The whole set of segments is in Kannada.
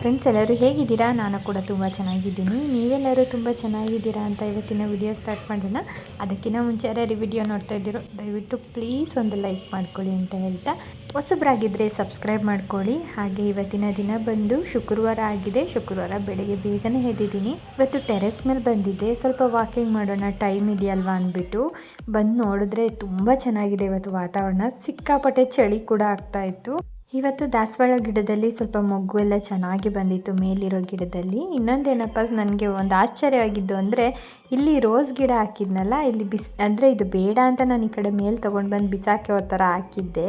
ಫ್ರೆಂಡ್ಸ್ ಎಲ್ಲರೂ ಹೇಗಿದ್ದೀರಾ? ನಾನು ಕೂಡ ತುಂಬ ಚೆನ್ನಾಗಿದ್ದೀನಿ. ನೀವೆಲ್ಲರೂ ತುಂಬ ಚೆನ್ನಾಗಿದ್ದೀರಾ ಅಂತ ಇವತ್ತಿನ ವಿಡಿಯೋ ಸ್ಟಾರ್ಟ್ ಮಾಡೋಣ. ಅದಕ್ಕಿಂತ ಮುಂಚೆ ಯಾರ್ಯಾರು ವಿಡಿಯೋ ನೋಡ್ತಾ ಇದ್ದೀರೋ, ದಯವಿಟ್ಟು ಪ್ಲೀಸ್ ಒಂದು ಲೈಕ್ ಮಾಡ್ಕೊಳ್ಳಿ ಅಂತ ಹೇಳ್ತಾ. ಹೊಸಬ್ರಾಗಿದ್ದರೆ ಸಬ್ಸ್ಕ್ರೈಬ್ ಮಾಡ್ಕೊಳ್ಳಿ. ಹಾಗೆ ಇವತ್ತಿನ ದಿನ ಬಂದು ಶುಕ್ರವಾರ ಆಗಿದೆ. ಶುಕ್ರವಾರ ಬೆಳಗ್ಗೆ ಬೇಗನೆ ಎದ್ದಿದ್ದೀನಿ. ಇವತ್ತು ಟೆರೆಸ್ ಮೇಲೆ ಬಂದಿದ್ದೆ. ಸ್ವಲ್ಪ ವಾಕಿಂಗ್ ಮಾಡೋಣ ಟೈಮ್ ಇದೆಯಲ್ವಾ ಅಂದ್ಬಿಟ್ಟು. ಬಂದು ನೋಡಿದ್ರೆ ತುಂಬ ಚೆನ್ನಾಗಿದೆ ಇವತ್ತು ವಾತಾವರಣ. ಸಿಕ್ಕಾಪಟ್ಟೆ ಚಳಿ ಕೂಡ ಆಗ್ತಾ ಇತ್ತು. ಇವತ್ತು ದಾಸವಾಳ ಗಿಡದಲ್ಲಿ ಸ್ವಲ್ಪ ಮೊಗ್ಗು ಎಲ್ಲ ಚೆನ್ನಾಗಿ ಬಂದಿತ್ತು ಮೇಲಿರೋ ಗಿಡದಲ್ಲಿ. ಇನ್ನೊಂದೇನಪ್ಪ, ನನಗೆ ಒಂದು ಆಶ್ಚರ್ಯವಾಗಿದ್ದು ಅಂದರೆ ಇಲ್ಲಿ ರೋಸ್ ಗಿಡ ಹಾಕಿದ್ನಲ್ಲ, ಇಲ್ಲಿ ಬಿಸ್, ಅಂದರೆ ಇದು ಬೇಡ ಅಂತ ನಾನು ಈ ಕಡೆ ಮೇಲೆ ತೊಗೊಂಡು ಬಂದು ಬಿಸಾಕೋ ಥರ ಹಾಕಿದ್ದೆ.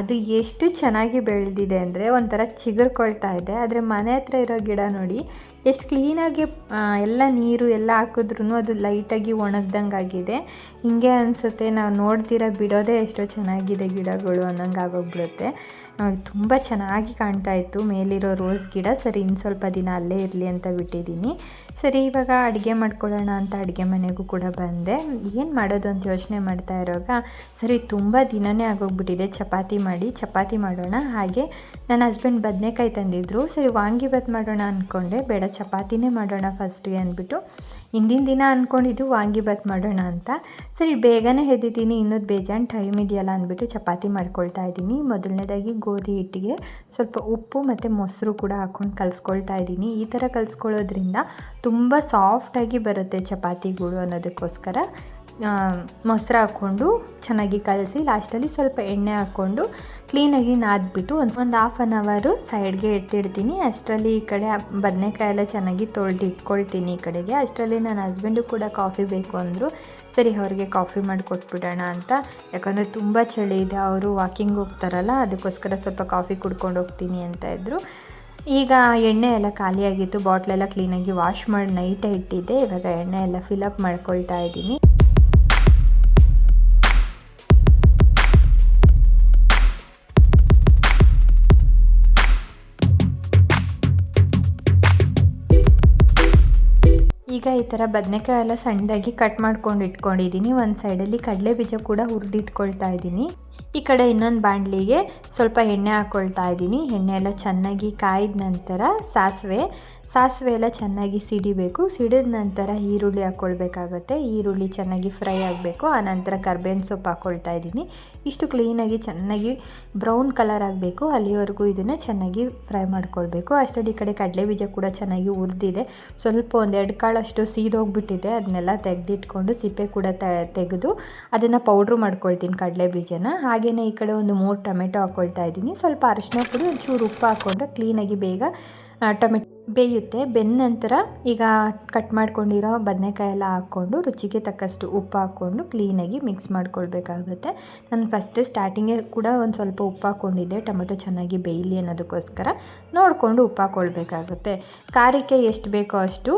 ಅದು ಎಷ್ಟು ಚೆನ್ನಾಗಿ ಬೆಳೆದಿದೆ ಅಂದರೆ ಒಂಥರ ಚಿಗುರ್ಕೊಳ್ತಾ ಇದೆ. ಆದರೆ ಮನೆ ಹತ್ರ ಇರೋ ಗಿಡ ನೋಡಿ, ಎಷ್ಟು ಕ್ಲೀನಾಗಿ ಎಲ್ಲ ನೀರು ಎಲ್ಲ ಹಾಕಿದ್ರೂ ಅದು ಲೈಟಾಗಿ ಒಣಗ್ದಂಗೆ ಆಗಿದೆ ಹಿಂಗೆ ಅನಿಸುತ್ತೆ, ನಾವು ನೋಡ್ತೀರ ಬಿಡೋದೇ ಎಷ್ಟೋ ಚೆನ್ನಾಗಿದೆ ಗಿಡಗಳು ಅನ್ನಂಗೆ ಆಗೋಗ್ಬಿಡುತ್ತೆ ತುಂಬ ಚೆನ್ನಾಗಿ ಕಾಣ್ತಾ ಇತ್ತು ಮೇಲಿರೋ ರೋಸ್ ಗಿಡ. ಸರಿ ಇನ್ನು ಸ್ವಲ್ಪ ದಿನ ಅಲ್ಲೇ ಇರಲಿ ಅಂತ ಬಿಟ್ಟಿದ್ದೀನಿ. ಸರಿ, ಇವಾಗ ಅಡುಗೆ ಮಾಡ್ಕೊಳ್ಳೋಣ ಅಂತ ಅಡುಗೆ ಮನೆಗೂ ಕೂಡ ಬಂದೆ. ಏನು ಮಾಡೋದು ಅಂತ ಯೋಚನೆ ಮಾಡ್ತಾ ಇರೋವಾಗ, ಸರಿ, ತುಂಬ ದಿನವೇ ಆಗೋಗ್ಬಿಟ್ಟಿದೆ, ಚಪಾತಿ ಮಾಡಿ, ಚಪಾತಿ ಮಾಡೋಣ. ಹಾಗೆ ನನ್ನ ಹಸ್ಬೆಂಡ್ ಬದನೆಕಾಯಿ ತಂದಿದ್ರು. ಸರಿ ವಾಂಗಿಬಾತ್ ಮಾಡೋಣ ಅಂದ್ಕೊಂಡೆ ಬೇಡ, ಚಪಾತಿನೇ ಮಾಡೋಣ ಫಸ್ಟಿಗೆ ಅಂದ್ಬಿಟ್ಟು, ಹಿಂದಿನ ದಿನ ಅಂದ್ಕೊಂಡಿದ್ದು ವಾಂಗಿಬಾತ್ ಮಾಡೋಣ ಅಂತ. ಸರಿ, ಬೇಗನೆ ಎದ್ದಿದ್ದೀನಿ ಇನ್ನೊಂದು ಬೇಜಾನ್ ಟೈಮ್ ಇದೆಯಲ್ಲ ಅಂದ್ಬಿಟ್ಟು ಚಪಾತಿ ಮಾಡ್ಕೊಳ್ತಾ ಇದ್ದೀನಿ. ಮೊದಲನೇದಾಗಿ ಗೋಧಿ ಹಿಟ್ಟಿಗೆ ಸ್ವಲ್ಪ ಉಪ್ಪು ಮತ್ತು ಮೊಸರು ಕೂಡ ಹಾಕ್ಕೊಂಡು ಕಲಿಸ್ಕೊಳ್ತಾ ಇದ್ದೀನಿ. ಈ ಥರ ಕಲಿಸ್ಕೊಳ್ಳೋದ್ರಿಂದ ತುಂಬ ಸಾಫ್ಟಾಗಿ ಬರುತ್ತೆ ಚಪಾತಿಗಳು ಅನ್ನೋದಕ್ಕೋಸ್ಕರ. ಮೊಸರು ಹಾಕ್ಕೊಂಡು ಚೆನ್ನಾಗಿ ಕಲಸಿ, ಲಾಸ್ಟಲ್ಲಿ ಸ್ವಲ್ಪ ಎಣ್ಣೆ ಹಾಕ್ಕೊಂಡು ಕ್ಲೀನಾಗಿ ನಾದ್ಬಿಟ್ಟು ಒಂದು ಒಂದು ಹಾಫ್ ಆನ್ ಅವರು ಸೈಡ್ಗೆ ಎತ್ತಿಡ್ತೀನಿ. ಅಷ್ಟರಲ್ಲಿ ಈ ಕಡೆ ಬದನೆಕಾಯಿ ಎಲ್ಲ ಚೆನ್ನಾಗಿ ತೊಳೆದು ಇಟ್ಕೊಳ್ತೀನಿ ಈ ಕಡೆಗೆ. ಅಷ್ಟರಲ್ಲಿ ನನ್ನ ಹಸ್ಬೆಂಡು ಕೂಡ ಕಾಫಿ ಬೇಕು ಅಂದರು, ಸರಿ ಅವ್ರಿಗೆ ಕಾಫಿ ಮಾಡಿಕೊಟ್ಬಿಡೋಣ ಅಂತ. ಯಾಕಂದರೆ ತುಂಬ ಚಳಿ ಇದೆ, ಅವರು ವಾಕಿಂಗ್ ಹೋಗ್ತಾರಲ್ಲ, ಅದಕ್ಕೋಸ್ಕರ ಸ್ವಲ್ಪ ಕಾಫಿ ಕುಡ್ಕೊಂಡು ಹೋಗ್ತೀನಿ ಅಂತ ಇದ್ದರು ಈಗ ಎಣ್ಣೆ ಎಲ್ಲ ಖಾಲಿಯಾಗಿತ್ತು ಬಾಟ್ಲೆಲ್ಲ ಕ್ಲೀನಾಗಿ ವಾಶ್ ಮಾಡಿ ನೈಟೇ ಇಟ್ಟಿದ್ದೆ. ಇವಾಗ ಎಣ್ಣೆ ಎಲ್ಲ ಫಿಲಪ್ ಮಾಡ್ಕೊಳ್ತಾ ಇದ್ದೀನಿ. ಈಗ ಈ ಥರ ಬದನೆಕಾಯಿ ಎಲ್ಲ ಸಣ್ಣದಾಗಿ ಕಟ್ ಮಾಡ್ಕೊಂಡು ಇಟ್ಕೊಂಡಿದ್ದೀನಿ. ಒಂದು ಸೈಡಲ್ಲಿ ಕಡಲೆ ಬೀಜ ಕೂಡ ಹುರಿದಿಟ್ಕೊಳ್ತಾ ಇದ್ದೀನಿ. ಈ ಕಡೆ ಇನ್ನೊಂದು ಬಾಣಲಿಗೆ ಸ್ವಲ್ಪ ಎಣ್ಣೆ ಹಾಕ್ಕೊಳ್ತಾ ಇದ್ದೀನಿ. ಎಣ್ಣೆ ಎಲ್ಲ ಚೆನ್ನಾಗಿ ಕಾಯ್ದ ನಂತರ ಸಾಸಿವೆ ಸಾಸಿವೆ ಎಲ್ಲ ಚೆನ್ನಾಗಿ ಸಿಡಿಬೇಕು. ಸಿಡಿದ ನಂತರ ಈರುಳ್ಳಿ ಹಾಕ್ಕೊಳ್ಬೇಕಾಗತ್ತೆ ಈರುಳ್ಳಿ ಚೆನ್ನಾಗಿ ಫ್ರೈ ಆಗಬೇಕು. ಆನಂತರ ಕರ್ಬೇವಿನ ಸೊಪ್ಪು ಹಾಕ್ಕೊಳ್ತಾ ಇದ್ದೀನಿ. ಇಷ್ಟು ಕ್ಲೀನಾಗಿ ಚೆನ್ನಾಗಿ ಬ್ರೌನ್ ಕಲರ್ ಆಗಬೇಕು. ಅಲ್ಲಿವರೆಗೂ ಇದನ್ನು ಚೆನ್ನಾಗಿ ಫ್ರೈ ಮಾಡ್ಕೊಳ್ಬೇಕು. ಅಷ್ಟೊಂದು ಈ ಕಡೆ ಕಡಲೆ ಬೀಜ ಕೂಡ ಚೆನ್ನಾಗಿ ಉರಿದಿದೆ ಸ್ವಲ್ಪ ಒಂದೆರಡು ಕಾಳಷ್ಟು ಸೀದೋಗ್ಬಿಟ್ಟಿದೆ ಅದನ್ನೆಲ್ಲ ತೆಗೆದಿಟ್ಕೊಂಡು ಸಿಪ್ಪೆ ಕೂಡ ತೆಗೆದು ಅದನ್ನು ಪೌಡ್ರ್ ಮಾಡ್ಕೊಳ್ತೀನಿ ಕಡಲೆ ಬೀಜನ. ಹಾಗೆಯೇ ಈ ಕಡೆ ಒಂದು ಮೂರು ಟೊಮೆಟೊ ಹಾಕ್ಕೊಳ್ತಾ ಇದ್ದೀನಿ. ಸ್ವಲ್ಪ ಅರಿಶಿನ ಕೂಡ ಒಂಚೂರು ಉಪ್ಪು ಹಾಕ್ಕೊಂಡ್ರೆ ಕ್ಲೀನಾಗಿ ಬೇಗ ಟೊಮೆಟೊ ಬೇಯುತ್ತೆ. ಬೆಂದ ನಂತರ ಈಗ ಕಟ್ ಮಾಡ್ಕೊಂಡಿರೋ ಬದನೆಕಾಯಿ ಎಲ್ಲ ಹಾಕ್ಕೊಂಡು ರುಚಿಗೆ ತಕ್ಕಷ್ಟು ಉಪ್ಪು ಹಾಕ್ಕೊಂಡು ಕ್ಲೀನಾಗಿ ಮಿಕ್ಸ್ ಮಾಡ್ಕೊಳ್ಬೇಕಾಗುತ್ತೆ. ನಾನು ಫಸ್ಟ್ ಸ್ಟಾರ್ಟಿಂಗೇ ಕೂಡ ಒಂದು ಸ್ವಲ್ಪ ಉಪ್ಪು ಹಾಕ್ಕೊಂಡಿದ್ದೆ. ಟೊಮೆಟೊ ಚೆನ್ನಾಗಿ ಬೇಯಲಿ ಅನ್ನೋದಕ್ಕೋಸ್ಕರ ನೋಡಿಕೊಂಡು ಉಪ್ಪು ಹಾಕ್ಕೊಳ್ಬೇಕಾಗುತ್ತೆ. ಖಾರಕ್ಕೆ ಎಷ್ಟು ಬೇಕೋ ಅಷ್ಟು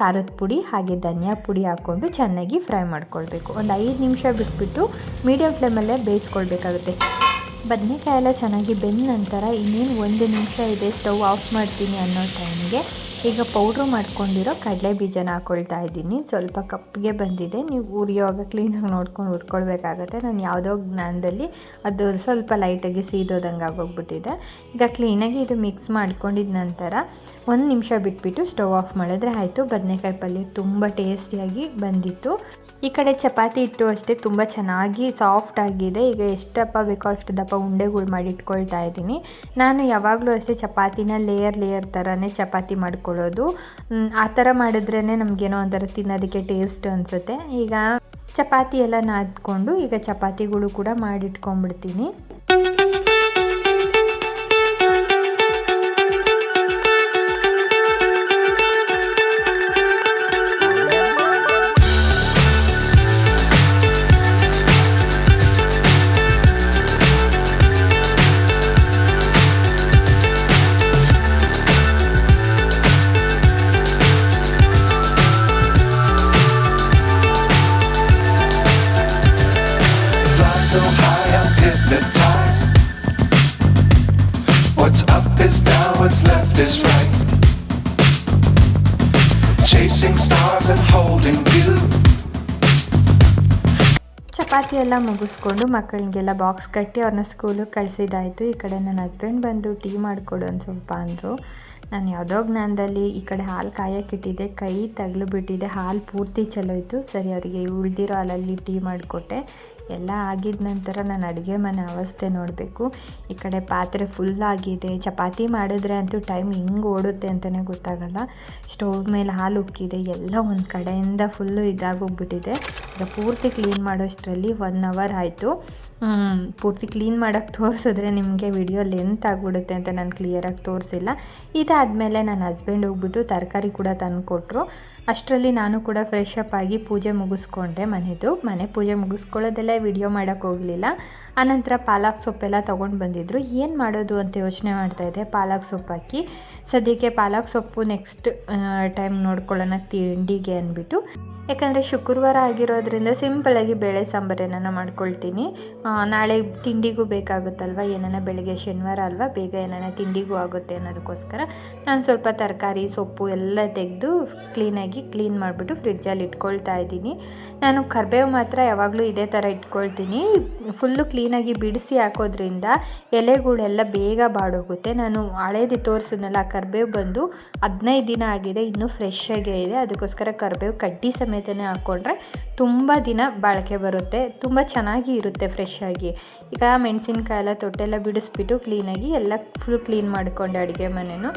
ಖಾರದ ಪುಡಿ ಹಾಗೆ ಧನಿಯಾ ಪುಡಿ ಹಾಕ್ಕೊಂಡು ಚೆನ್ನಾಗಿ ಫ್ರೈ ಮಾಡ್ಕೊಳ್ಬೇಕು. ಒಂದು ಐದು ನಿಮಿಷ ಬಿಟ್ಬಿಟ್ಟು ಮೀಡಿಯಮ್ ಫ್ಲೇಮಲ್ಲೇ ಬೇಯಿಸ್ಕೊಳ್ಬೇಕಾಗುತ್ತೆ. ಬದನೆಕಾಯಿ ಎಲ್ಲ ಚೆನ್ನಾಗಿ ಬೆಂದ ನಂತರ ಇನ್ನೇನು ಒಂದು ನಿಮಿಷ ಇದೆ ಸ್ಟವ್ ಆಫ್ ಮಾಡ್ತೀನಿ ಅನ್ನೋ ಟೈಮಿಗೆ ಈಗ ಪೌಡ್ರು ಮಾಡ್ಕೊಂಡಿರೋ ಕಡಲೆ ಬೀಜನ ಹಾಕ್ಕೊಳ್ತಾ ಇದ್ದೀನಿ. ಸ್ವಲ್ಪ ಕಪ್ಪಿಗೆ ಬಂದಿದೆ. ನೀವು ಉರಿಯೋವಾಗ ಕ್ಲೀನಾಗಿ ನೋಡ್ಕೊಂಡು ಹುರ್ಕೊಳ್ಬೇಕಾಗತ್ತೆ ನಾನು ಯಾವುದೋ ಜ್ಞಾನದಲ್ಲಿ ಅದು ಸ್ವಲ್ಪ ಲೈಟಾಗಿ ಸೀದೋದಂಗೆ ಆಗೋಗ್ಬಿಟ್ಟಿದೆ. ಈಗ ಕ್ಲೀನಾಗಿ ಇದು ಮಿಕ್ಸ್ ಮಾಡ್ಕೊಂಡಿದ ನಂತರ ಒಂದು ನಿಮಿಷ ಬಿಟ್ಬಿಟ್ಟು ಸ್ಟವ್ ಆಫ್ ಮಾಡಿದ್ರೆ ಆಯಿತು. ಬದನೆಕಾಯಿ ಪಲ್ಯ ತುಂಬ ಟೇಸ್ಟಿಯಾಗಿ ಬಂದಿತ್ತು. ಈ ಕಡೆ ಚಪಾತಿ ಇಟ್ಟು ಅಷ್ಟೇ ತುಂಬ ಚೆನ್ನಾಗಿ ಸಾಫ್ಟ್ ಆಗಿದೆ. ಈಗ ಎಷ್ಟು ದಪ್ಪ ಬೇಕೋ ಅಷ್ಟು ದಪ್ಪ ಉಂಡೆಗಳು ಮಾಡಿ ಇಟ್ಕೊಳ್ತಾ ಇದ್ದೀನಿ. ನಾನು ಯಾವಾಗಲೂ ಅಷ್ಟೇ ಚಪಾತಿನ ಲೇಯರ್ ಲೇಯರ್ ಥರನೇ ಚಪಾತಿ ಮಾಡ್ಕೊಳ್ಳೋದು. ಆ ಥರ ಮಾಡಿದ್ರೇ ನಮಗೇನೋ ಒಂಥರ ತಿನ್ನೋದಕ್ಕೆ ಟೇಸ್ಟ್ ಅನಿಸುತ್ತೆ. ಈಗ ಚಪಾತಿ ಎಲ್ಲ ನಾದ್ಕೊಂಡು ಈಗ ಚಪಾತಿಗಳು ಕೂಡ ಮಾಡಿಟ್ಕೊಂಡ್ಬಿಡ್ತೀನಿ ಚಪಾತಿ ಎಲ್ಲ ಮುಗಿಸ್ಕೊಂಡು ಮಕ್ಕಳಿಗೆಲ್ಲ ಬಾಕ್ಸ್ ಕಟ್ಟಿ ಅವ್ರನ್ನ ಸ್ಕೂಲಿಗೆ ಕಳಿಸಿದಾಯಿತು ಈ ಕಡೆ ನನ್ನ ಹಸ್ಬೆಂಡ್ ಬಂದು ಟೀ ಮಾಡಿಕೊಡು ಒಂದು ಸ್ವಲ್ಪ ಅಂದರು. ನಾನು ಯಾವುದೋ ಜ್ಞಾನದಲ್ಲಿ ಈ ಕಡೆ ಹಾಲು ಕಾಯಕ್ಕಿಟ್ಟಿದ್ದೆ ಕೈ ತಗಲು ಬಿಟ್ಟಿದ್ದೆ ಹಾಲು ಪೂರ್ತಿ ಚಲೋಯ್ತು ಸರಿ, ಅವರಿಗೆ ಉಳಿದಿರೋ ಹಾಲಲ್ಲಿ ಟೀ ಮಾಡಿಕೊಟ್ಟೆ. ಎಲ್ಲ ಆಗಿದ ನಂತರ ನಾನು ಅಡುಗೆ ಮನೆ ಅವಸ್ಥೆ ನೋಡಬೇಕು. ಈ ಕಡೆ ಪಾತ್ರೆ ಫುಲ್ ಆಗಿದೆ. ಚಪಾತಿ ಮಾಡಿದ್ರೆ ಅಂತೂ ಟೈಮ್ ಹಿಂಗೆ ಓಡುತ್ತೆ ಅಂತಲೇ ಗೊತ್ತಾಗಲ್ಲ. ಸ್ಟೋವ್ ಮೇಲೆ ಹಾಲು ಉಕ್ಕಿದೆ. ಎಲ್ಲ ಒಂದು ಕಡೆಯಿಂದ ಫುಲ್ಲು ಇದಾಗೋಗ್ಬಿಟ್ಟಿದೆ. ಈಗ ಪೂರ್ತಿ ಕ್ಲೀನ್ ಮಾಡೋಷ್ಟರಲ್ಲಿ ಒನ್ ಅವರ್ ಆಯಿತು. ಪೂರ್ತಿ ಕ್ಲೀನ್ ಮಾಡೋಕ್ಕೆ ತೋರಿಸಿದ್ರೆ ನಿಮಗೆ ವಿಡಿಯೋ ಲೆಂತ್ ಆಗಿಬಿಡುತ್ತೆ ಅಂತ ನಾನು ಕ್ಲಿಯರಾಗಿ ತೋರಿಸಿಲ್ಲ. ಇದಾದಮೇಲೆ ನನ್ನ ಹಸ್ಬೆಂಡ್ ಹೋಗ್ಬಿಟ್ಟು ತರಕಾರಿ ಕೂಡ ತಂದು ಕೊಟ್ಟರು ಅಷ್ಟರಲ್ಲಿ ನಾನು ಕೂಡ ಫ್ರೆಶ್ ಅಪ್ ಆಗಿ ಪೂಜೆ ಮುಗಿಸ್ಕೊಂಡೆ ಮನೆದು. ಮನೆ ಪೂಜೆ ಮುಗಿಸ್ಕೊಳ್ಳೋದೆಲ್ಲ ವಿಡಿಯೋ ಮಾಡೋಕ್ಕೆ ಹೋಗಲಿಲ್ಲ. ಆನಂತರ ಪಾಲಕ್ ಸೊಪ್ಪೆಲ್ಲ ತೊಗೊಂಡು ಬಂದಿದ್ದರು ಏನು ಮಾಡೋದು ಅಂತ ಯೋಚನೆ ಮಾಡ್ತಾಯಿದ್ದೆ ಪಾಲಕ್ ಸೊಪ್ಪು ಹಾಕಿ. ಸದ್ಯಕ್ಕೆ ಪಾಲಕ್ ಸೊಪ್ಪು ನೆಕ್ಸ್ಟ್ ಟೈಮ್ ನೋಡ್ಕೊಳ್ಳೋಣ ತಿಂಡಿಗೆ ಅಂದ್ಬಿಟ್ಟು. ಯಾಕಂದರೆ ಶುಕ್ರವಾರ ಆಗಿರೋದ್ರಿಂದ ಸಿಂಪಲಾಗಿ ಬೇಳೆ ಸಾಂಬಾರೇನ ಮಾಡ್ಕೊಳ್ತೀನಿ. ನಾಳೆ ತಿಂಡಿಗೂ ಬೇಕಾಗುತ್ತಲ್ವ? ಏನಾನ ಬೆಳಗ್ಗೆ ಶನಿವಾರ ಅಲ್ವಾ? ಬೇಗ ಏನಾನ ತಿಂಡಿಗೂ ಆಗುತ್ತೆ ಅನ್ನೋದಕ್ಕೋಸ್ಕರ ನಾನು ಸ್ವಲ್ಪ ತರಕಾರಿ, ಸೊಪ್ಪು ಎಲ್ಲ ತೆಗೆದು ಕ್ಲೀನಾಗಿ ಕ್ಲೀನ್ ಮಾಡಿಬಿಟ್ಟು ಫ್ರಿಡ್ಜಲ್ಲಿ ಇಟ್ಕೊಳ್ತಾ ಇದ್ದೀನಿ. ನಾನು ಕರ್ಬೇವು ಮಾತ್ರ ಯಾವಾಗಲೂ ಇದೇ ಥರ ಇಟ್ಕೊಳ್ತೀನಿ. ಫುಲ್ಲು ಕ್ಲೀನಾಗಿ ಬಿಡಿಸಿ ಹಾಕೋದ್ರಿಂದ ಎಲೆಗಳೆಲ್ಲ ಬೇಗ ಬಾಡೋಗುತ್ತೆ. ನಾನು ಹಳೇದು ತೋರಿಸಿದ್ನಲ್ಲ, ಆ ಕರ್ಬೇವು ಬಂದು ಹದಿನೈದು ದಿನ ಆಗಿದೆ, ಇನ್ನೂ ಫ್ರೆಶ್ ಆಗೇ ಇದೆ. ಅದಕ್ಕೋಸ್ಕರ ಕರ್ಬೇವು ಕಡ್ಡಿ ಸಮೇತನೇ ಹಾಕ್ಕೊಂಡ್ರೆ ತುಂಬ ದಿನ ಬಾಳಿಕೆ ಬರುತ್ತೆ, ತುಂಬ ಚೆನ್ನಾಗಿ ಇರುತ್ತೆ ಫ್ರೆಶ್ ಆಗಿ. ಈಗ ಮೆಣಸಿನ್ಕಾಯಿ ಎಲ್ಲ ತೊಟ್ಟೆಲ್ಲ ಬಿಡಿಸ್ಬಿಟ್ಟು ಕ್ಲೀನಾಗಿ ಎಲ್ಲ ಫುಲ್ ಕ್ಲೀನ್ ಮಾಡಿಕೊಂಡೆ ಅಡುಗೆ ಮನೆಯೂ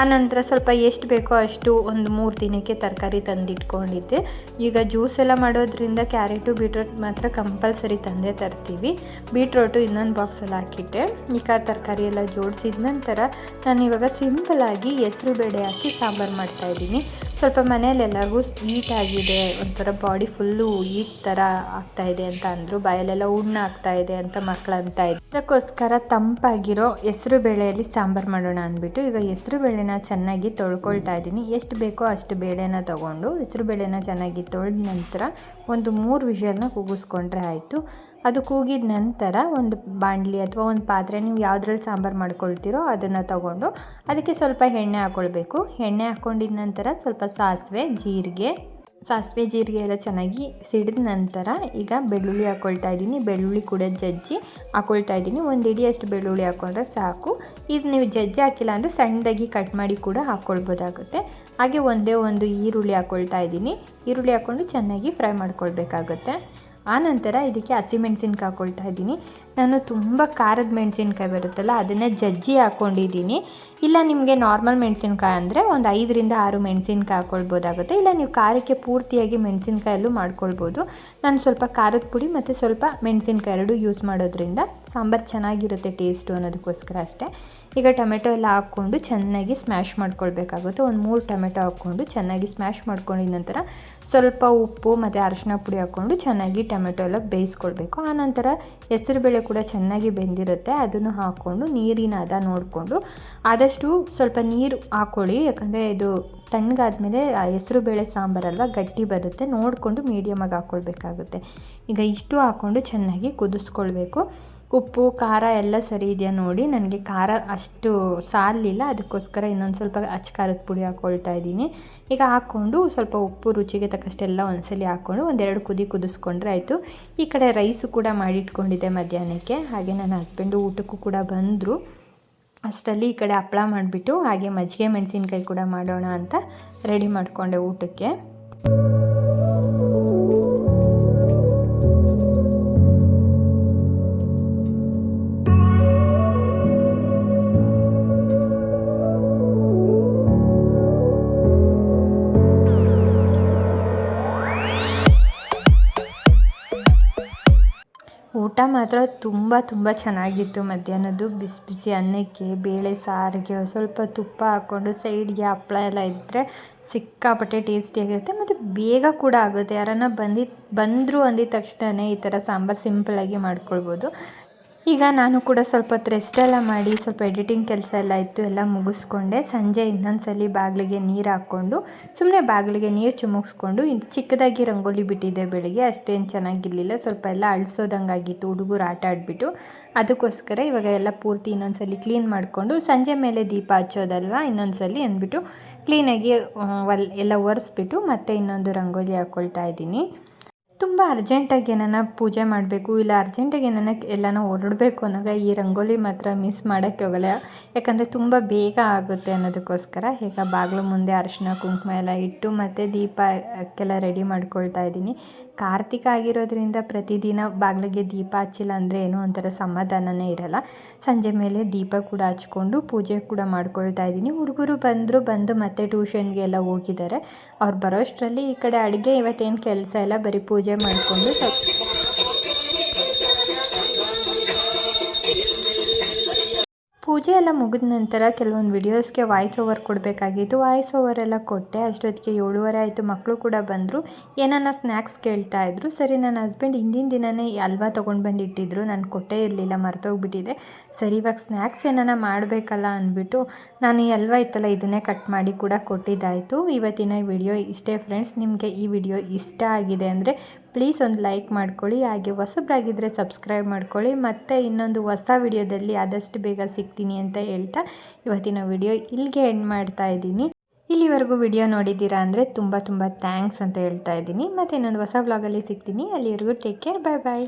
ಆನಂತರ ಸ್ವಲ್ಪ ಎಷ್ಟು ಬೇಕೋ ಅಷ್ಟು ಒಂದು ಮೂರು ದಿನಕ್ಕೆ ತರಕಾರಿ ತಂದಿಟ್ಕೊಂಡಿದ್ದೆ. ಈಗ ಜ್ಯೂಸ್ ಎಲ್ಲ ಮಾಡೋದ್ರಿಂದ ಕ್ಯಾರೆಟು, ಬೀಟ್ರೋಟ್ ಮಾತ್ರ ಕಂಪಲ್ಸರಿ ತಂದೇ ತರ್ತೀವಿ. ಬೀಟ್ರೋಟು ಇನ್ನೊಂದು ಬಾಕ್ಸಲ್ಲಿ ಹಾಕಿಟ್ಟೆ. ಈಗ ತರಕಾರಿ ಎಲ್ಲ ಜೋಡಿಸಿದ ನಂತರ ನಾನು ಇವಾಗ ಸಿಂಪಲಾಗಿ ಹೆಸರು ಬೇಳೆ ಹಾಕಿ ಸಾಂಬಾರು ಮಾಡ್ತಾಯಿದ್ದೀನಿ ಸ್ವಲ್ಪ ಮನೇಲಿ ಎಲ್ಲರಿಗೂ ಹೀಟ್ ಆಗಿದೆ, ಒಂಥರ ಬಾಡಿ ಫುಲ್ಲು ಹೀಟ್ ಥರ ಆಗ್ತಾ ಇದೆ ಅಂತ ಅಂದರು, ಬಾಯಲ್ಲೆಲ್ಲ ಹುಣ್ಣ ಇದೆ ಅಂತ ಮಕ್ಕಳು ಅಂತ ಇದ್ರು ಅದಕ್ಕೋಸ್ಕರ ತಂಪಾಗಿರೋ ಹೆಸರು ಬೇಳೆಯಲ್ಲಿ ಸಾಂಬಾರು ಮಾಡೋಣ ಅಂದ್ಬಿಟ್ಟು, ಈಗ ಹೆಸರು ಬೇಳೆನ ಚೆನ್ನಾಗಿ ತೊಳ್ಕೊಳ್ತಾ ಇದ್ದೀನಿ. ಎಷ್ಟು ಬೇಕೋ ಅಷ್ಟು ಬೇಳೆನ ತೊಗೊಂಡು ಹೆಸರು ಬೇಳೆನ ಚೆನ್ನಾಗಿ ತೊಳೆದ ನಂತರ ಒಂದು ಮೂರು ವಿಷಯನ ಕೂಗಿಸ್ಕೊಂಡ್ರೆ ಆಯಿತು. ಅದು ಕೂಗಿದ ನಂತರ ಒಂದು ಬಾಣಲಿ ಅಥವಾ ಒಂದು ಪಾತ್ರೆ ನೀವು ಯಾವುದ್ರಲ್ಲಿ ಸಾಂಬಾರು ಮಾಡ್ಕೊಳ್ತೀರೋ ಅದನ್ನು ತಗೊಂಡು ಅದಕ್ಕೆ ಸ್ವಲ್ಪ ಎಣ್ಣೆ ಹಾಕ್ಕೊಳ್ಬೇಕು ಎಣ್ಣೆ ಹಾಕ್ಕೊಂಡಿದ ನಂತರ ಸ್ವಲ್ಪ ಸಾಸಿವೆ, ಜೀರಿಗೆ. ಸಾಸಿವೆ, ಜೀರಿಗೆ ಎಲ್ಲ ಚೆನ್ನಾಗಿ ಸಿಡಿದ ನಂತರ ಈಗ ಬೆಳ್ಳುಳ್ಳಿ ಹಾಕ್ಕೊಳ್ತಾ ಇದ್ದೀನಿ. ಬೆಳ್ಳುಳ್ಳಿ ಕೂಡ ಜಜ್ಜಿ ಹಾಕ್ಕೊಳ್ತಾ ಇದ್ದೀನಿ. ಒಂದು ಇಡಿಯಷ್ಟು ಬೆಳ್ಳುಳ್ಳಿ ಹಾಕ್ಕೊಂಡ್ರೆ ಸಾಕು. ಇದು ನೀವು ಜಜ್ಜಿ ಹಾಕಿಲ್ಲ ಅಂದರೆ ಸಣ್ಣದಾಗಿ ಕಟ್ ಮಾಡಿ ಕೂಡ ಹಾಕ್ಕೊಳ್ಬೋದಾಗುತ್ತೆ ಹಾಗೆ ಒಂದೇ ಒಂದು ಈರುಳ್ಳಿ ಹಾಕ್ಕೊಳ್ತಾ ಇದ್ದೀನಿ. ಈರುಳ್ಳಿ ಹಾಕ್ಕೊಂಡು ಚೆನ್ನಾಗಿ ಫ್ರೈ ಮಾಡ್ಕೊಳ್ಬೇಕಾಗುತ್ತೆ. ಆನಂತರ ಇದಕ್ಕೆ ಹಸಿಮೆಣ್ಸಿನ್ಕಾಯಿ ಹಾಕ್ಕೊಳ್ತಾ ಇದ್ದೀನಿ. ನಾನು ತುಂಬ ಖಾರದ ಮೆಣಸಿನ್ಕಾಯಿ ಬರುತ್ತಲ್ಲ, ಅದನ್ನು ಜಜ್ಜಿ ಹಾಕ್ಕೊಂಡಿದ್ದೀನಿ ಇಲ್ಲ ನಿಮಗೆ ನಾರ್ಮಲ್ ಮೆಣಸಿನ್ಕಾಯಿ ಅಂದರೆ ಒಂದು ಐದರಿಂದ ಆರು ಮೆಣಸಿನ್ಕಾಯಿ ಹಾಕ್ಕೊಳ್ಬೋದಾಗುತ್ತೆ ಇಲ್ಲ ನೀವು ಖಾರಕ್ಕೆ ಪೂರ್ತಿಯಾಗಿ ಮೆಣಸಿನ್ಕಾಯಲ್ಲೂ ಮಾಡ್ಕೊಳ್ಬೋದು. ನಾನು ಸ್ವಲ್ಪ ಖಾರದ ಪುಡಿ ಮತ್ತು ಸ್ವಲ್ಪ ಮೆಣಸಿನ್ಕಾಯಿ ಎರಡು ಯೂಸ್ ಮಾಡೋದ್ರಿಂದ ಸಾಂಬಾರು ಚೆನ್ನಾಗಿರುತ್ತೆ ಟೇಸ್ಟು ಅನ್ನೋದಕ್ಕೋಸ್ಕರ ಅಷ್ಟೇ. ಈಗ ಟೊಮೆಟೊ ಎಲ್ಲ ಹಾಕ್ಕೊಂಡು ಚೆನ್ನಾಗಿ ಸ್ಮ್ಯಾಶ್ ಮಾಡ್ಕೊಳ್ಬೇಕಾಗುತ್ತೆ. ಒಂದು ಮೂರು ಟೊಮೆಟೊ ಹಾಕ್ಕೊಂಡು ಚೆನ್ನಾಗಿ ಸ್ಮ್ಯಾಶ್ ಮಾಡ್ಕೊಂಡಿದ ನಂತರ ಸ್ವಲ್ಪ ಉಪ್ಪು ಮತ್ತು ಅರಶಿನ ಪುಡಿ ಹಾಕ್ಕೊಂಡು ಚೆನ್ನಾಗಿ ಟೊಮೆಟೊ ಎಲ್ಲ ಬೇಯಿಸ್ಕೊಳ್ಬೇಕು. ಆನಂತರ ಹೆಸರುಬೇಳೆ ಕೂಡ ಚೆನ್ನಾಗಿ ಬೆಂದಿರುತ್ತೆ. ಅದನ್ನು ಹಾಕ್ಕೊಂಡು ನೀರಿನ ಅದ ನೋಡಿಕೊಂಡು ಆದಷ್ಟು ಸ್ವಲ್ಪ ನೀರು ಹಾಕ್ಕೊಳ್ಳಿ ಯಾಕಂದರೆ ಇದು ತಣ್ಣಗಾದ್ಮೇಲೆ ಹೆಸರು ಬೇಳೆ ಸಾಂಬಾರಲ್ವ ಗಟ್ಟಿ ಬರುತ್ತೆ. ನೋಡಿಕೊಂಡು ಮೀಡಿಯಮಾಗಿ ಹಾಕ್ಕೊಳ್ಬೇಕಾಗುತ್ತೆ ಈಗ ಇಷ್ಟು ಹಾಕ್ಕೊಂಡು ಚೆನ್ನಾಗಿ ಕುದಿಸ್ಕೊಳ್ಬೇಕು. ಉಪ್ಪು, ಖಾರ ಎಲ್ಲ ಸರಿ ಇದೆಯಾ ನೋಡಿ. ನನಗೆ ಖಾರ ಅಷ್ಟು ಸಾಲಲಿಲ್ಲ ಅದಕ್ಕೋಸ್ಕರ ಇನ್ನೊಂದು ಸ್ವಲ್ಪ ಅಚ್ಚ ಖಾರದ ಪುಡಿ ಹಾಕ್ಕೊಳ್ತಾ ಇದ್ದೀನಿ. ಈಗ ಹಾಕ್ಕೊಂಡು ಸ್ವಲ್ಪ ಉಪ್ಪು, ರುಚಿಗೆ ತಕ್ಕಷ್ಟೆಲ್ಲ ಒಂದ್ಸಲಿ ಹಾಕ್ಕೊಂಡು ಒಂದೆರಡು ಕುದಿ ಕುದಿಸ್ಕೊಂಡ್ರೆ ಆಯಿತು. ಈ ಕಡೆ ರೈಸು ಕೂಡ ಮಾಡಿಟ್ಕೊಂಡಿದ್ದೆ ಮಧ್ಯಾಹ್ನಕ್ಕೆ. ಹಾಗೆ ನನ್ನ ಹಸ್ಬೆಂಡು ಊಟಕ್ಕೂ ಕೂಡ ಬಂದರು. ಅಷ್ಟರಲ್ಲಿ ಈ ಕಡೆ ಹಪ್ಪಳ ಮಾಡಿಬಿಟ್ಟು ಹಾಗೆ ಮಜ್ಜಿಗೆ ಮೆಣಸಿನ್ಕಾಯಿ ಕೂಡ ಮಾಡೋಣ ಅಂತ ರೆಡಿ ಮಾಡಿಕೊಂಡೆ ಊಟಕ್ಕೆ. ತುಂಬ ತುಂಬ ಚೆನ್ನಾಗಿತ್ತು ಮಧ್ಯಾಹ್ನದ್ದು. ಬಿಸಿ ಬಿಸಿ ಅನ್ನಕ್ಕೆ, ಬೇಳೆ, ಸಾರಿಗೆ, ಸ್ವಲ್ಪ ತುಪ್ಪ ಹಾಕ್ಕೊಂಡು ಸೈಡ್ಗೆ ಹಪ್ಳ ಎಲ್ಲ ಇದ್ದರೆ ಸಿಕ್ಕಾಪಟ್ಟೆ ಟೇಸ್ಟಿಯಾಗಿರುತ್ತೆ ಮತ್ತು ಬೇಗ ಕೂಡ ಆಗುತ್ತೆ. ಯಾರನ್ನ ಬಂದಿದ್ದು ಬಂದರು ಅಂದಿದ ತಕ್ಷಣವೇ ಈ ಥರ ಸಾಂಬಾರು ಸಿಂಪಲ್ಲಾಗಿ ಮಾಡ್ಕೊಳ್ಬೋದು. ಈಗ ನಾನು ಕೂಡ ಸ್ವಲ್ಪ ಹೊತ್ತು ರೆಸ್ಟ್ ಎಲ್ಲ ಮಾಡಿ, ಸ್ವಲ್ಪ ಎಡಿಟಿಂಗ್ ಕೆಲಸ ಎಲ್ಲ ಇತ್ತು, ಎಲ್ಲ ಮುಗಿಸ್ಕೊಂಡೆ. ಸಂಜೆ ಇನ್ನೊಂದು ಸಲ ಬಾಗಿಲಿಗೆ ನೀರು ಹಾಕ್ಕೊಂಡು ಸುಮ್ಮನೆ ಬಾಗಿಲಿಗೆ ನೀರು ಚುಮುಗಿಸ್ಕೊಂಡು ಇದು ಚಿಕ್ಕದಾಗಿ ರಂಗೋಲಿ ಬಿಟ್ಟಿದ್ದೆ ಬೆಳಿಗ್ಗೆ. ಅಷ್ಟೇನು ಚೆನ್ನಾಗಿರಲಿಲ್ಲ. ಸ್ವಲ್ಪ ಎಲ್ಲ ಅಳಿಸೋದಂಗಾಗಿತ್ತು. ಹುಡುಗರು ಆಟ ಆಡಿಬಿಟ್ಟು. ಅದಕ್ಕೋಸ್ಕರ ಇವಾಗ ಎಲ್ಲ ಪೂರ್ತಿ ಇನ್ನೊಂದು ಸಲ ಕ್ಲೀನ್ ಮಾಡಿಕೊಂಡು, ಸಂಜೆ ಮೇಲೆ ದೀಪ ಹಚ್ಚೋದಲ್ವ? ಇನ್ನೊಂದು ಸಲ ಅಂದ್ಬಿಟ್ಟು ಕ್ಲೀನಾಗಿ ಒಲ್, ಎಲ್ಲ ಒರೆಸ್ಬಿಟ್ಟು ಮತ್ತೆ ಇನ್ನೊಂದು ರಂಗೋಲಿ ಹಾಕ್ಕೊಳ್ತಾ ಇದ್ದೀನಿ. ತುಂಬ ಅರ್ಜೆಂಟಾಗಿ ಏನಾನ ಪೂಜೆ ಮಾಡಬೇಕು ಇಲ್ಲ ಅರ್ಜೆಂಟಾಗಿ ಏನಾನ ಎಲ್ಲಾನ ಹೊರಡಬೇಕು ಅನ್ನೋವಾಗ ಈ ರಂಗೋಲಿ ಮಾತ್ರ ಮಿಸ್ ಮಾಡೋಕ್ಕೆ ಹೋಗಲ್ಲ. ಯಾಕಂದರೆ ತುಂಬ ಬೇಗ ಆಗುತ್ತೆ ಅನ್ನೋದಕ್ಕೋಸ್ಕರ ಈಗ ಬಾಗಿಲು ಮುಂದೆ ಅರಿಶಿನ, ಕುಂಕುಮ ಎಲ್ಲ ಇಟ್ಟು ಮತ್ತು ದೀಪಕ್ಕೆಲ್ಲ ರೆಡಿ ಮಾಡ್ಕೊಳ್ತಾ ಇದ್ದೀನಿ. ಕಾರ್ತಿಕ ಆಗಿರೋದ್ರಿಂದ ಪ್ರತಿದಿನ ಬಾಗಿಲಿಗೆ ದೀಪ ಹಚ್ಚಿಲ್ಲ ಅಂದರೆ ಏನೋ ಒಂಥರ ಸಮಾಧಾನನೇ ಇರಲ್ಲ. ಸಂಜೆ ಮೇಲೆ ದೀಪ ಕೂಡ ಹಚ್ಕೊಂಡು ಪೂಜೆ ಕೂಡ ಮಾಡ್ಕೊಳ್ತಾ ಇದ್ದೀನಿ. ಹುಡುಗರು ಬಂದರು ಬಂದು ಮತ್ತೆ ಟ್ಯೂಷನ್ಗೆ ಎಲ್ಲ ಹೋಗಿದ್ದಾರೆ. ಅವ್ರು ಬರೋಷ್ಟರಲ್ಲಿ ಈ ಕಡೆ ಅಡುಗೆ ಇವತ್ತೇನು ಕೆಲಸ ಎಲ್ಲ ಬರೀ ಪೂಜೆ ಮಾಡಿಕೊಂಡು ಪೂಜೆ ಎಲ್ಲ ಮುಗಿದ ನಂತರ ಕೆಲವೊಂದು ವಿಡಿಯೋಸ್ಗೆ ವಾಯ್ಸ್ ಓವರ್ ಕೊಡಬೇಕಾಗಿತ್ತು. ವಾಯ್ಸ್ ಓವರ್ ಎಲ್ಲ ಕೊಟ್ಟೆ. ಅಷ್ಟೊತ್ತಿಗೆ ಏಳುವರೆ ಆಯಿತು. ಮಕ್ಕಳು ಕೂಡ ಬಂದರು. ಏನಾನ ಸ್ನ್ಯಾಕ್ಸ್ ಕೇಳ್ತಾ ಇದ್ರು. ಸರಿ, ನನ್ನ ಹಸ್ಬೆಂಡ್ ಹಿಂದಿನ ದಿನವೇ ಹಲ್ವಾ ತೊಗೊಂಡು ಬಂದಿಟ್ಟಿದ್ರು. ನಾನು ಕೊಟ್ಟೇ ಇರಲಿಲ್ಲ, ಮರ್ತೋಗ್ಬಿಟ್ಟಿದೆ. ಸರಿ, ಇವಾಗ ಸ್ನ್ಯಾಕ್ಸ್ ಏನಾನ ಮಾಡಬೇಕಲ್ಲ ಅಂದ್ಬಿಟ್ಟು ನಾನು ಈ ಹಲ್ವಾ ಇತ್ತಲ್ಲ, ಇದನ್ನೇ ಕಟ್ ಮಾಡಿ ಕೂಡ ಕೊಟ್ಟಿದ್ದಾಯಿತು. ಇವತ್ತಿನ ವಿಡಿಯೋ ಇಷ್ಟೇ ಫ್ರೆಂಡ್ಸ್ ನಿಮಗೆ ಈ ವಿಡಿಯೋ ಇಷ್ಟ ಆಗಿದೆ ಅಂದರೆ ಪ್ಲೀಸ್ ಒಂದು ಲೈಕ್ ಮಾಡ್ಕೊಳ್ಳಿ, ಹಾಗೆ ಹೊಸಬ್ರಾಗಿದ್ದರೆ ಸಬ್ಸ್ಕ್ರೈಬ್ ಮಾಡ್ಕೊಳ್ಳಿ, ಮತ್ತು ಇನ್ನೊಂದು ಹೊಸ ವಿಡಿಯೋದಲ್ಲಿ ಆದಷ್ಟು ಬೇಗ ಸಿಗ್ತೀನಿ ಅಂತ ಹೇಳ್ತಾ ಇವತ್ತಿನ ವಿಡಿಯೋ ಇಲ್ಲಿಗೆ ಎಂಡ್ ಮಾಡ್ತಾ ಇದ್ದೀನಿ. ಇಲ್ಲಿವರೆಗೂ ವಿಡಿಯೋ ನೋಡಿದ್ದೀರಾ ಅಂದರೆ ತುಂಬ ತುಂಬ ಥ್ಯಾಂಕ್ಸ್ ಅಂತ ಹೇಳ್ತಾ ಇದ್ದೀನಿ. ಮತ್ತು ಇನ್ನೊಂದು ಹೊಸ ವ್ಲಾಗಲ್ಲಿ ಸಿಗ್ತೀನಿ. ಅಲ್ಲಿವರೆಗೂ ಟೇಕ್ ಕೇರ್ ಬಾಯ್ ಬಾಯ್